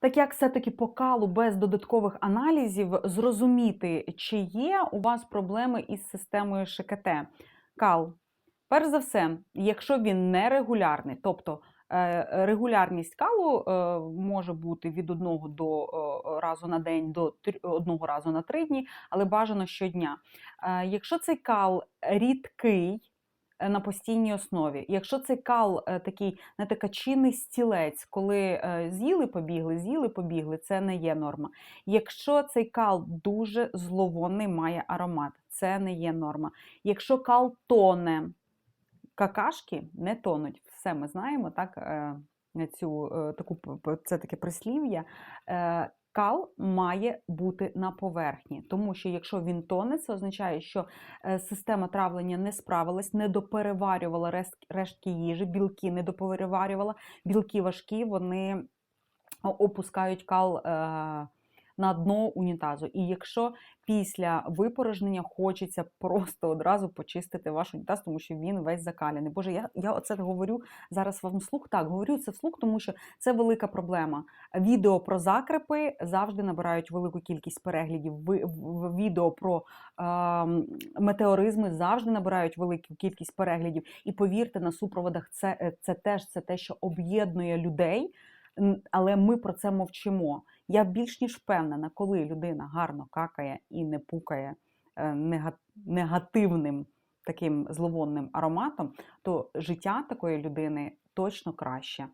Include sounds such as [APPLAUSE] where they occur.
Так як все-таки по калу без додаткових аналізів зрозуміти, чи є у вас проблеми із системою ШКТ? Кал, перш за все, якщо він нерегулярний, тобто е, регулярність калу е, може бути від одного до е, разу на день до одного разу на три дні, але бажано щодня. Якщо цей кал рідкий, на постійній основі. Якщо цей кал е, такий, знаєте, качиний стілець, коли е, з'їли, побігли, з'їли, побігли, це не є норма. Якщо цей кал дуже зловонний, має аромат, це не є норма. Якщо кал тоне, какашки не тонуть. Все ми знаємо, так, е, цю е, таку це таке прислів'я. Кал має бути на поверхні, тому що якщо він тоне, це означає, що е, система травлення не справилась, не допереварювала рештки їжі, білки не допереварювала, білки важкі, вони опускають кал е, на дно унітазу. І якщо після випорожнення хочеться [LAUGHS] просто одразу почистити ваш унітаз, тому що він весь закаляний. Боже, я, я оце говорю зараз вам вслух. Так, говорю це вслух, тому що це велика проблема. Відео про закрепи завжди набирають велику кількість переглядів. Відео про е, метеоризми завжди набирають велику кількість переглядів. І повірте, на супроводах це, е, це теж це те, що об'єднує людей. Але ми про це мовчимо. Я більш ніж впевнена, коли людина гарно какає і не пукає е, негативним таким зловонним ароматом, то життя такої людини точно краще.